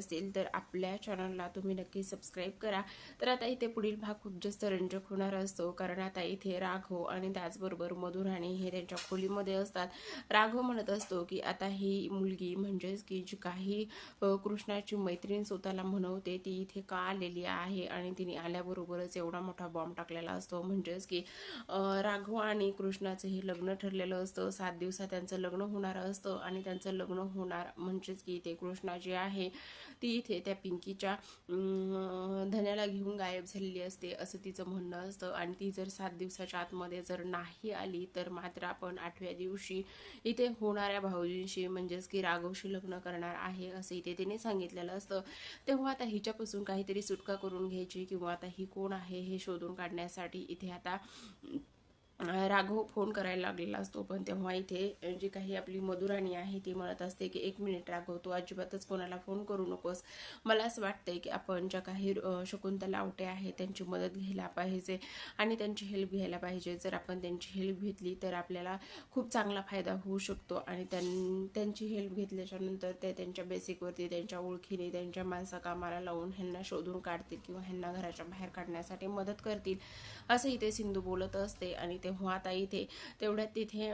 असेल तर आपल्या चॅनलला तुम्ही नक्की सबस्क्राईब करा. तर आता इथे पुढील भाग खूप जास्त रंजक होणार असतो. कारण आता इथे राघव आणि त्याचबरोबर मधुराणी हे त्यांच्या खोलीमध्ये असतात. राघव म्हणत असतो की आता ही मुलगी म्हणजेच की जी काही कृष्णाची मैत्रीण स्वतःला म्हणवते ती इथे का आलेली आहे? आणि तिने आल्याबरोबरच एवढा मोठा बॉम्ब टाकलेला असतो. म्हणजेच की राघव आणि कृष्णाचं हे लग्न ठरलेलं असतं. सात दिवसात त्यांचं लग्न होणार असतं. आणि त्यांचं लग्न होणार म्हणजेच की ते कृष्णा जी आहे ती इथे त्या पिंकीच्या धन्याला घेऊन गायब झालेली असते असं तिचं म्हणणं असतं. आणि ती जर सात दिवसाच्या आतमध्ये जर नाही आली तर मात्र आपण आठव्या दिवशी इथे होणाऱ्या भाऊजींशी म्हणजेच की राघवशी लग्न करणार आहे असं इथे तिने सांगितलेलं असतं. तेव्हा आता हिच्यापासून काहीतरी सुटका करून घ्यायची किंवा आता ही कोण आहे हे शोधून काढण्यासाठी इथे आता राघव फोन करायला लागलेला असतो पण तेव्हा इथे जी काही आपली मधुराणी आहे ती म्हणत असते की एक मिनिट राघव तू अजिबातच कोणाला फोन करू नकोस. मला असं वाटतंय की आपण ज्या काही शकुंतला आवटे आहे त्यांची मदत घ्यायला पाहिजे आणि त्यांची हेल्प घ्यायला पाहिजे. जर आपण त्यांची हेल्प घेतली तर आपल्याला खूप चांगला फायदा होऊ शकतो आणि त्यां त्यांची हेल्प घेतल्याच्यानंतर ते त्यांच्या बेसिकवरती त्यांच्या ओळखीने त्यांच्या माणसा कामाला लावून ह्यांना शोधून काढतील किंवा ह्यांना घराच्या बाहेर काढण्यासाठी मदत करतील. असं इथे सिंधू बोलत असते आणि ते तेव्हा आता इथे तेवढ्यात तिथे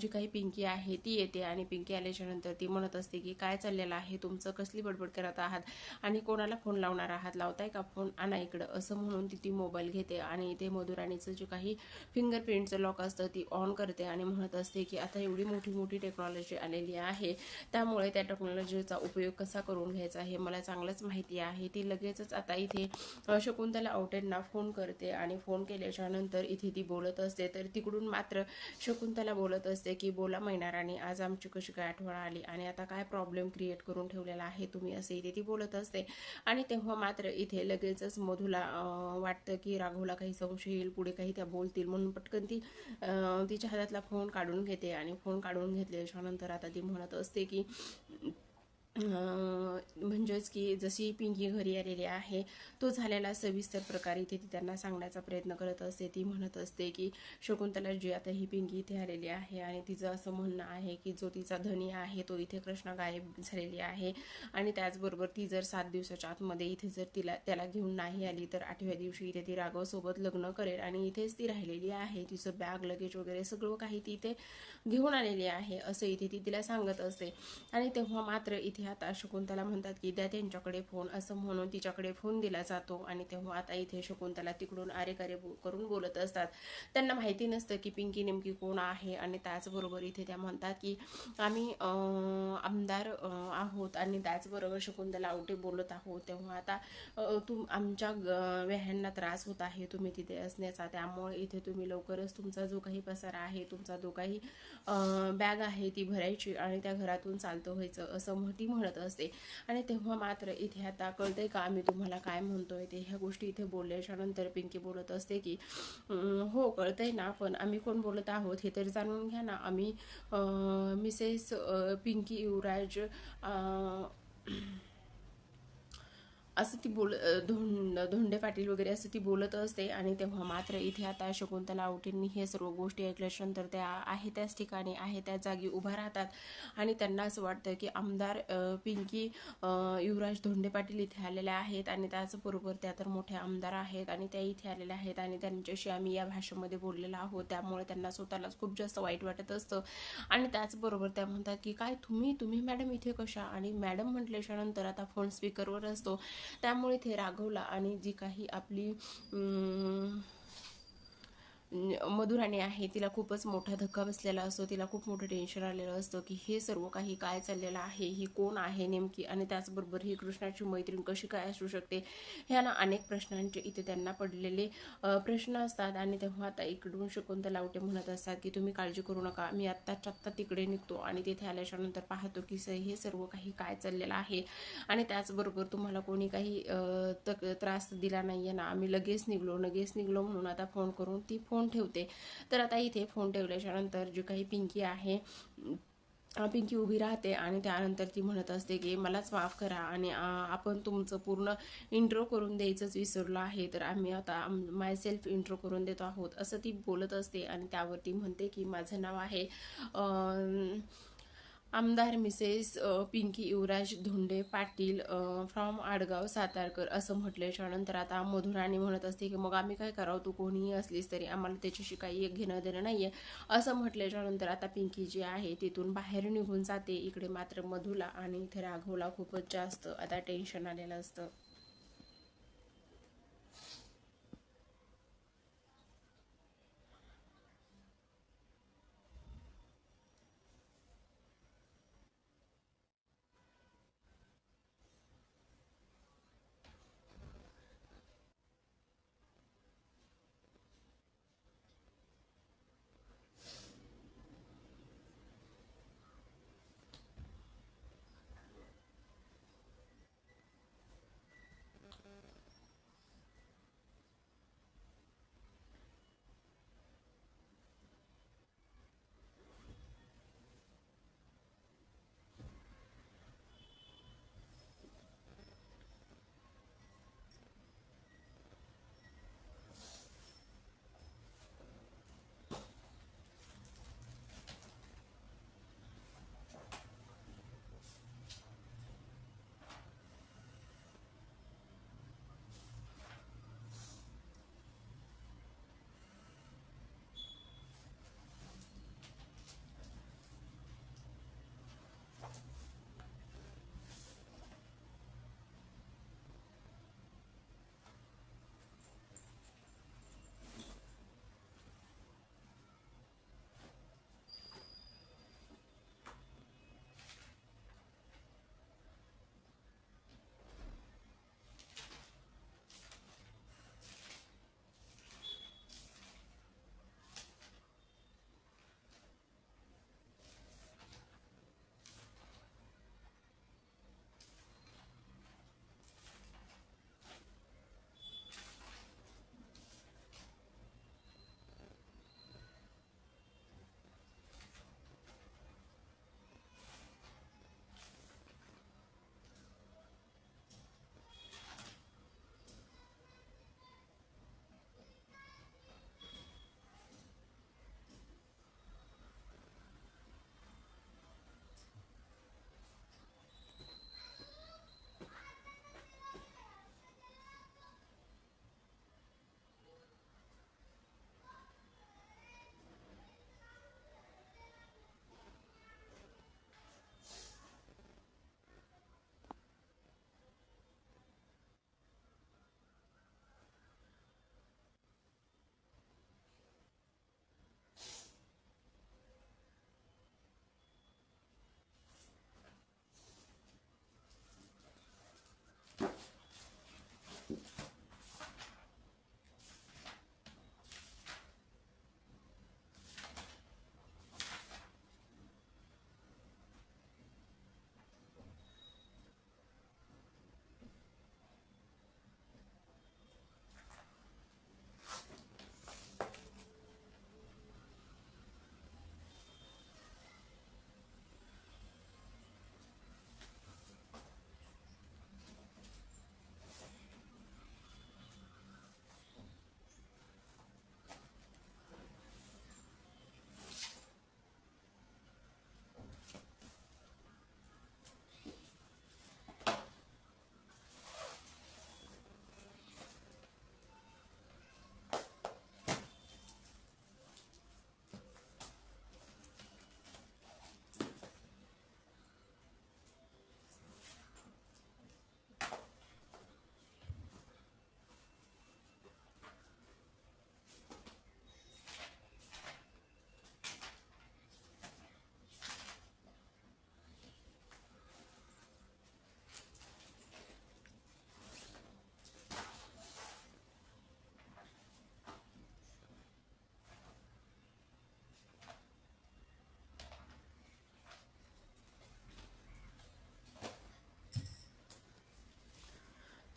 जी काही पिंकी आहे ती येते आणि पिंकी आल्याच्यानंतर ती म्हणत असते की काय चाललेलं आहे? तुमचं कसली बडबड करत आहात? आणि कोणाला फोन लावणार आहात? लावताय का फोन आणा इकडं. असं म्हणून ती ती मोबाईल घेते आणि इथे मधुराणीचं जे काही फिंगरप्रिंटचं लॉक असतं ती ऑन करते आणि म्हणत असते की आता एवढी मोठी मोठी टेक्नॉलॉजी आलेली आहे. त्यामुळे त्या टेक्नॉलॉजीचा उपयोग कसा करून घ्यायचा हे मला चांगलंच माहिती आहे. ती लगेचच आता इथे शकुंतला आवटेंना फोन करते आणि फोन केल्याच्यानंतर इथे ती बोलत असते तर तिकडून मात्र शकुंतला बोलत असते की बोला मैनाराणी आज आमची कशी काय आठवण आली आणि आता काय प्रॉब्लेम क्रिएट करून ठेवलेला आहे तुम्ही? असे इथे ती बोलत असते. आणि तेव्हा मात्र इथे लगेचच मधुला वाटतं की राघवला काही संशय येईल पुढे काही त्या बोलतील. म्हणून पटकन ती तिच्या हातातला फोन काढून घेते. आणि फोन काढून घेतल्याच्या नंतर आता ती म्हणत असते की म्हणजेच की जशी पिंकी घरी आलेली आहे तो झालेला सविस्तर प्रकारे इथे ती त्यांना सांगण्याचा प्रयत्न करत असते. ती म्हणत असते की शकुंतला जी आता ही पिंकी इथे आलेली आहे आणि तिचं असं म्हणणं आहे की जो तिचा धनी आहे तो इथे कृष्णा गायब झालेली आहे. आणि त्याचबरोबर ती जर सात दिवसाच्या आतमध्ये इथे जर तिला त्याला घेऊन नाही आली तर आठव्या दिवशी इथे ती राघवसोबत लग्न करेल आणि इथेच ती राहिलेली आहे. तिचं बॅग लगेज वगैरे सगळं काही ती इथे घेऊन आलेली आहे असं इथे ती तिला सांगत असते. आणि तेव्हा मात्र इथे आता शकुंतला म्हणतात की द्या त्यांच्याकडे फोन असं म्हणून तिच्याकडे फोन दिला जातो. आणि तेव्हा आता इथे शकुंतला तिकडून आरेकारे करून बोलत असतात. त्यांना माहिती नसतं की पिंकी नेमकी कोण आहे. आणि त्याचबरोबर इथे त्या म्हणतात की आम्ही आमदार आहोत. आणि त्याचबरोबर शकुंतला आवटे बोलत आहोत. तेव्हा आता तुम आमच्या व्याह्यांना त्रास होत आहे. तुम्ही तिथे असण्याचा. त्यामुळे इथे तुम्ही लवकरच तुमचा जो काही पसारा आहे तुमचा जो काही बॅग आहे ती भरायची आणि त्या घरातून चालतं व्हायचं असं ती म्हणत असते. आणि तेव्हा मात्र इथे आता कळते का आम्ही तुम्हाला काय म्हणतोय ते ह्या गोष्टी इथे बोलल्याच्या नंतर पिंकी बोलत असते की हो कळतंय ना पण आम्ही कोण बोलत आहोत हे तर जाणून घ्या ना. आम्ही मिसेस पिंकी युवराज असं ती बोल धोंड धोंडे पाटील वगैरे असं ती बोलत असते आणि तेव्हा मात्र इथे आता शकुंतला आवटींनी हे सर्व गोष्टी ऐकल्याच्यानंतर त्या आहे त्याच ठिकाणी आहे त्या जागी उभा राहतात. आणि त्यांना असं वाटतं की आमदार पिंकी युवराज धोंडे पाटील इथे आलेल्या आहेत आणि त्याचबरोबर त्या तर मोठ्या आमदार आहेत आणि त्या इथे आलेल्या आहेत आणि त्यांच्याशी आम्ही या भाषेमध्ये बोललेलो आहोत. त्यामुळे त्यांना स्वतःलाच खूप जास्त वाईट वाटत असतं. आणि त्याचबरोबर त्या म्हणतात की काय तुम्ही तुम्ही मॅडम इथे कशा? आणि मॅडम म्हटल्याच्यानंतर आता फोन स्पीकरवर असतो. त्यामुळे ते राघवला आणि जी काही आपली अं, मधुराणी आहे तिला खूपच मोठा धक्का बसलेला असतो तिला खूप मोठं टेन्शन आलेलं असतं की हे सर्व काही काय चाललेलं आहे ही कोण आहे नेमकी आणि त्याचबरोबर ही कृष्णाची मैत्रीण कशी काय असू शकते? ह्या ना अनेक प्रश्नांचे इथे त्यांना पडलेले प्रश्न असतात आणि तेव्हा आता इकडून शकुंतला लावटे म्हणत असतात की तुम्ही काळजी करू नका मी आत्ताच्या आत्ता तिकडे निघतो आणि तिथे आल्याच्यानंतर पाहतो की हे सर्व काही काय चाललेलं आहे आणि त्याचबरोबर तुम्हाला कोणी काही तक त्रास दिला नाही आहे ना आम्ही लगेच निघलो लगेच निघलो म्हणून आता फोन करून ती फोन फोन ठेवते. तर आता इथे फोन ठेवल्याच्यानंतर जी काही पिंकी आहे पिंकी उभी राहते आणि त्यानंतर ती म्हणत असते की मलाच माफ करा आणि आपण तुमचं पूर्ण इंट्रो करून द्यायचंच विसरलो आहे. तर आम्ही आता माय सेल्फ इंट्रो करून देतो आहोत. असं ती बोलत असते आणि त्यावरती म्हणते की माझं नाव आहे आमदार मिसेस पिंकी युवराज धोंडे पाटील फ्रॉम आडगाव सातारकर असं म्हटल्याच्या नंतर आता मधुराणी म्हणत असते की मग आम्ही काय करावं? तू कोणीही असलीस तरी आम्हाला त्याच्याशी काही एक घेणं देणं नाही आहे असं म्हटल्याच्या नंतर आता पिंकी जी आहे तिथून बाहेर निघून जाते. इकडे मात्र मधुला आणि इथे राघवला खूपच जास्त आता टेन्शन आलेलं असतं.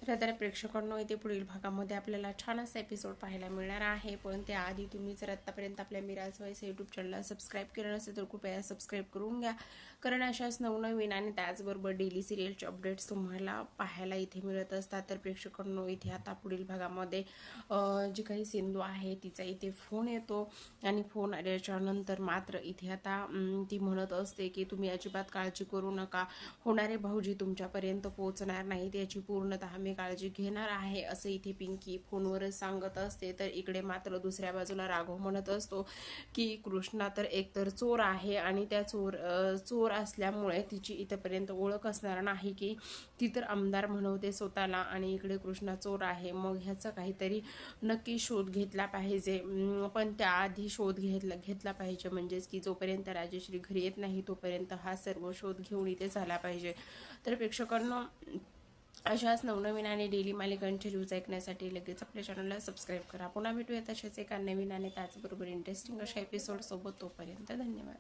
तर प्रेक्षकांनो इथे पुढील भागामध्ये आपल्याला छान असा एपिसोड पाहायला मिळणार आहे. पण त्याआधी तुम्ही जर आत्तापर्यंत आपल्या मिराज व्हायस यूट्यूब चॅनलला सबस्क्राईब केलं नसेल तर कृपया सबस्क्राईब करून घ्या. कारण अशाच नवनवीन आणि त्याचबरोबर डेली सिरियलचे अपडेट्स तुम्हाला पाहायला इथे मिळत असतात. तर प्रेक्षकांनो इथे आता पुढील भागामध्ये जी काही सिंधू आहे तिचा इथे फोन येतो. आणि फोन आल्याच्यानंतर मात्र इथे आता ती म्हणत असते की तुम्ही अजिबात काळजी करू नका. होणारे भाऊजी तुमच्यापर्यंत पोहोचणार नाहीत. याची पूर्णतः मी काळजी घेणार आहे असं इथे पिंकी फोनवरच सांगत असते. तर इकडे मात्र दुसऱ्या बाजूला राघव म्हणत असतो की कृष्णा तर एकतर चोर आहे आणि त्या चोर चोर असल्यामुळे तिची इथपर्यंत ओळख असणार नाही की ती तर आमदार म्हणवते स्वतःला आणि इकडे कृष्णा चोर आहे. मग ह्याचा काहीतरी नक्की शोध घेतला पाहिजे. पण त्याआधी शोध घेतला घेतला पाहिजे. म्हणजेच की जोपर्यंत राजेश्री घरी येत नाही तोपर्यंत हा सर्व शोध घेऊन इथे झाला पाहिजे. तर प्रेक्षकांना अशाच नवनवीन आणि डेली मालिकांचे न्यूज ऐकण्यासाठी लगेच आपल्या चॅनलला सबस्क्राईब करा. पुन्हा भेटूया तसेच एका नवीन आणि त्याचबरोबर इंटरेस्टिंग अशा एपिसोडसोबत तोपर्यंत धन्यवाद.